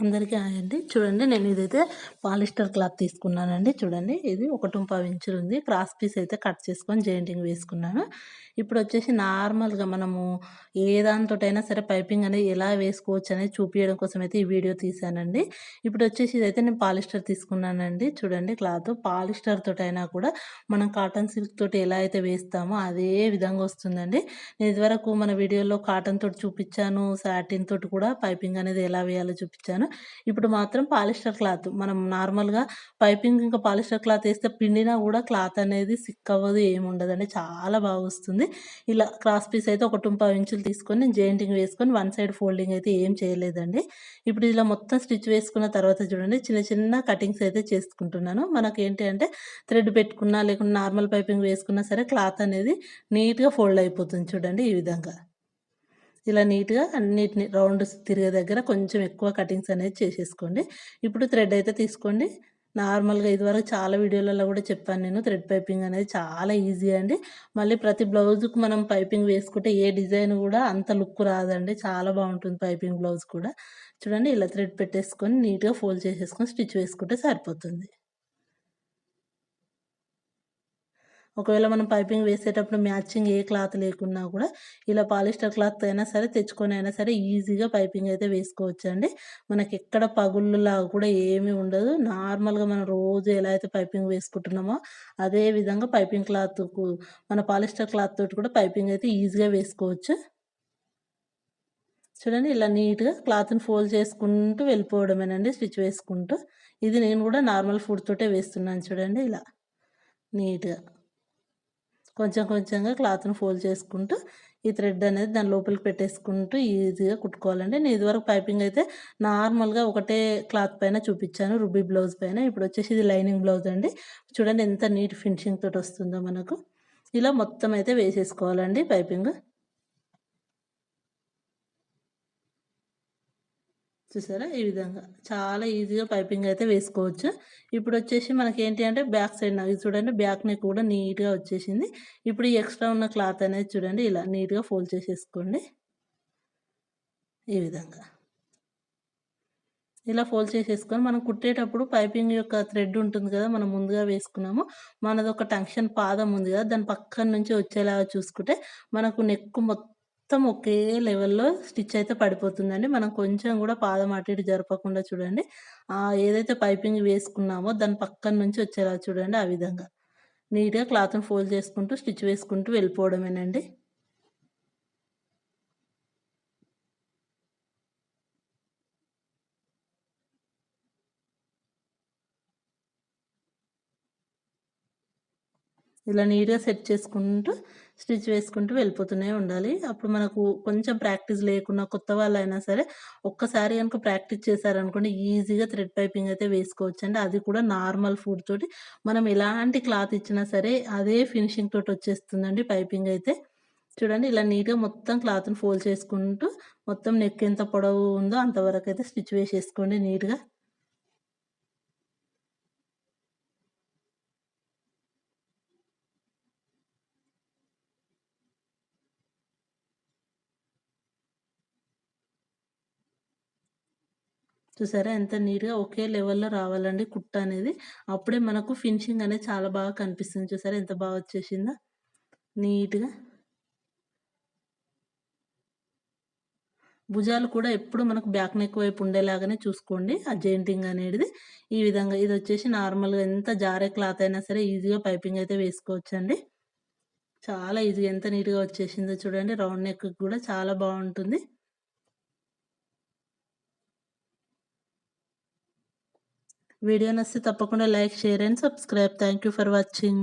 అందరికీ అండి. చూడండి నేను ఇదైతే పాలిస్టర్ క్లాత్ తీసుకున్నానండి. చూడండి ఇది ఒక టుంపావు ఇంచులు ఉంది. క్రాస్ పీస్ అయితే కట్ చేసుకొని జెయింటింగ్ వేసుకున్నాను. ఇప్పుడు వచ్చేసి నార్మల్గా మనము ఏ దానితోటైనా సరే పైపింగ్ అనేది ఎలా వేసుకోవచ్చు అనేది చూపించడం కోసం అయితే ఈ వీడియో తీసానండి ఇప్పుడు వచ్చేసి ఇదైతే నేను పాలిస్టర్ తీసుకున్నానండి. చూడండి క్లాత్ పాలిస్టర్ తోటైనా కూడా మనం కాటన్ సిల్క్ తోటి ఎలా అయితే వేస్తామో అదే విధంగా వస్తుందండి. నేను ఇదివరకు మన వీడియోలో కాటన్ తోటి చూపించాను సాటిన్ తోటి కూడా పైపింగ్ అనేది ఎలా వేయాలో చూపించాను. ఇప్పుడు మాత్రం పాలిస్టర్ క్లాత్. మనం నార్మల్గా పైపింగ్ ఇంకా పాలిస్టర్ క్లాత్ వేస్తే పిండినా కూడా క్లాత్ అనేది సిక్ అవ్వదు ఏముండదండి. చాలా బాగా వస్తుంది. ఇలా క్రాస్ పీస్ అయితే ఒక టుంప ఇంచులు తీసుకొని నేను జెయింటింగ్ వేసుకొని వన్ సైడ్ ఫోల్డింగ్ అయితే ఏం చేయలేదండి. ఇప్పుడు ఇలా మొత్తం స్టిచ్ వేసుకున్న తర్వాత చూడండి చిన్న చిన్న కటింగ్స్ అయితే చేసుకుంటున్నాను. మనకి ఏంటి అంటే థ్రెడ్ పెట్టుకున్నా లేకుండా నార్మల్ పైపింగ్ వేసుకున్నా సరే క్లాత్ అనేది నీట్గా ఫోల్డ్ అయిపోతుంది చూడండి ఈ విధంగా. ఇలా నీట్గా అన్నిటిని రౌండ్ తిరిగే దగ్గర కొంచెం ఎక్కువ కటింగ్స్ అనేది చేసేసుకోండి. ఇప్పుడు థ్రెడ్ అయితే తీసుకోండి. నార్మల్గా ఇదివరకు చాలా వీడియోలలో కూడా చెప్పాను నేను థ్రెడ్ పైపింగ్ అనేది చాలా ఈజీ అండి. మళ్ళీ ప్రతి బ్లౌజ్కి మనం పైపింగ్ వేసుకుంటే ఏ డిజైన్ కూడా అంత లుక్ రాదండి. చాలా బాగుంటుంది పైపింగ్ బ్లౌజ్ కూడా. చూడండి ఇలా థ్రెడ్ పెట్టేసుకొని నీట్గా ఫోల్డ్ చేసేసుకొని స్టిచ్ వేసుకుంటే సరిపోతుంది. ఒకవేళ మనం పైపింగ్ వేసేటప్పుడు మ్యాచింగ్ ఏ క్లాత్ లేకున్నా కూడా ఇలా పాలిస్టర్ క్లాత్ అయినా సరే తెచ్చుకొని అయినా సరే ఈజీగా పైపింగ్ అయితే వేసుకోవచ్చు అండి మనకి ఎక్కడ పగుళ్ళలాగా కూడా ఏమీ ఉండదు. నార్మల్గా మనం రోజు ఎలా అయితే పైపింగ్ వేసుకుంటున్నామో అదే విధంగా పైపింగ్ క్లాత్కు మన పాలిస్టర్ క్లాత్ తోటి కూడా పైపింగ్ అయితే ఈజీగా వేసుకోవచ్చు. చూడండి ఇలా నీట్గా క్లాత్ని ఫోల్డ్ చేసుకుంటూ వెళ్ళిపోవడమేనండి స్టిచ్ వేసుకుంటూ. ఇది నేను కూడా నార్మల్ ఫుడ్ తోటే వేస్తున్నాను చూడండి ఇలా నీట్గా. కొంచెం కొంచెంగా క్లాత్ని ఫోల్డ్ చేసుకుంటూ ఈ థ్రెడ్ అనేది దాని లోపలికి పెట్టేసుకుంటూ ఈజీగా కుట్టుకోవాలండి. నేను ఇదివరకు పైపింగ్ అయితే నార్మల్గా ఒకటే క్లాత్ పైన చూపించాను రుబీ బ్లౌజ్ పైన. ఇప్పుడు వచ్చేసి ఇది లైనింగ్ బ్లౌజ్ అండి. చూడండి ఎంత నీట్ ఫినిషింగ్ తోటి వస్తుందో మనకు. ఇలా మొత్తం అయితే వేసేసుకోవాలండి పైపింగ్. చూసారా? ఈ విధంగా. చాలా ఈజీగా పైపింగ్ అయితే వేసుకోవచ్చు. ఇప్పుడు వచ్చేసి మనకి ఏంటి అంటే బ్యాక్ సైడ్ నాకు చూడండి బ్యాక్ నెక్ కూడా నీట్గా వచ్చేసింది. ఇప్పుడు ఈ ఎక్స్ట్రా ఉన్న క్లాత్ అనేది చూడండి ఇలా నీట్గా ఫోల్డ్ చేసేసుకోండి. ఈ విధంగా. ఇలా ఫోల్డ్ చేసేసుకొని మనం కుట్టేటప్పుడు పైపింగ్ యొక్క థ్రెడ్ ఉంటుంది కదా మనం ముందుగా వేసుకున్నాము. మనది ఒక టంక్షన్ పాదం ఉంది కదా దాని పక్కన నుంచి వచ్చేలాగా చూసుకుంటే మనకు నెక్ మొత్తం మొత్తం ఒకే లెవెల్లో స్టిచ్ అయితే పడిపోతుందండి. మనం కొంచెం కూడా పాదం అటు ఇటు జరపకుండా చూడండి. ఏదైతే పైపింగ్ వేసుకున్నామో దాని పక్కన నుంచి వచ్చేలా చూడండి ఆ విధంగా. నీట్గా క్లాత్ని ఫోల్డ్ చేసుకుంటూ స్టిచ్ వేసుకుంటూ వెళ్ళిపోవడమేనండి. ఇలా నీట్గా సెట్ చేసుకుంటూ స్టిచ్ వేసుకుంటూ వెళ్ళిపోతూనే ఉండాలి. అప్పుడు మనకు కొంచెం ప్రాక్టీస్ లేకున్నా కొత్త వాళ్ళైనా సరే ఒక్కసారి కనుక ప్రాక్టీస్ చేశారనుకోండి ఈజీగా థ్రెడ్ పైపింగ్ అయితే వేసుకోవచ్చు అండి అది కూడా నార్మల్ ఫుడ్ తోటి. మనం ఎలాంటి క్లాత్ ఇచ్చినా సరే అదే ఫినిషింగ్ తోటి వచ్చేస్తుందండి పైపింగ్ అయితే. చూడండి ఇలా నీట్గా మొత్తం క్లాత్ని ఫోల్డ్ చేసుకుంటూ మొత్తం నెక్ ఎంత పొడవు ఉందో అంతవరకు అయితే స్టిచ్ వేసేసుకోండి నీట్గా. చూసారా? ఎంత నీట్గా ఒకే లెవెల్లో రావాలండి కుట్ట అనేది. అప్పుడే మనకు ఫినిషింగ్ అనేది చాలా బాగా కనిపిస్తుంది చూసారా? ఎంత బాగా వచ్చేసిందో. నీట్గా. భుజాలు కూడా ఎప్పుడు మనకు బ్యాక్ నెక్ వైపు ఉండేలాగానే చూసుకోండి. ఆ జెయింటింగ్ అనేది. ఈ విధంగా ఇది వచ్చేసి నార్మల్గా ఎంత జారే క్లాత్ అయినా సరే ఈజీగా పైపింగ్ అయితే వేసుకోవచ్చండి. చాలా ఈజీగా ఎంత నీట్గా వచ్చేసిందో చూడండి. రౌండ్ నెక్ కూడా చాలా బాగుంటుంది. వీడియో నచ్చితే తప్పకుండా like share and subscribe. Thank you for watching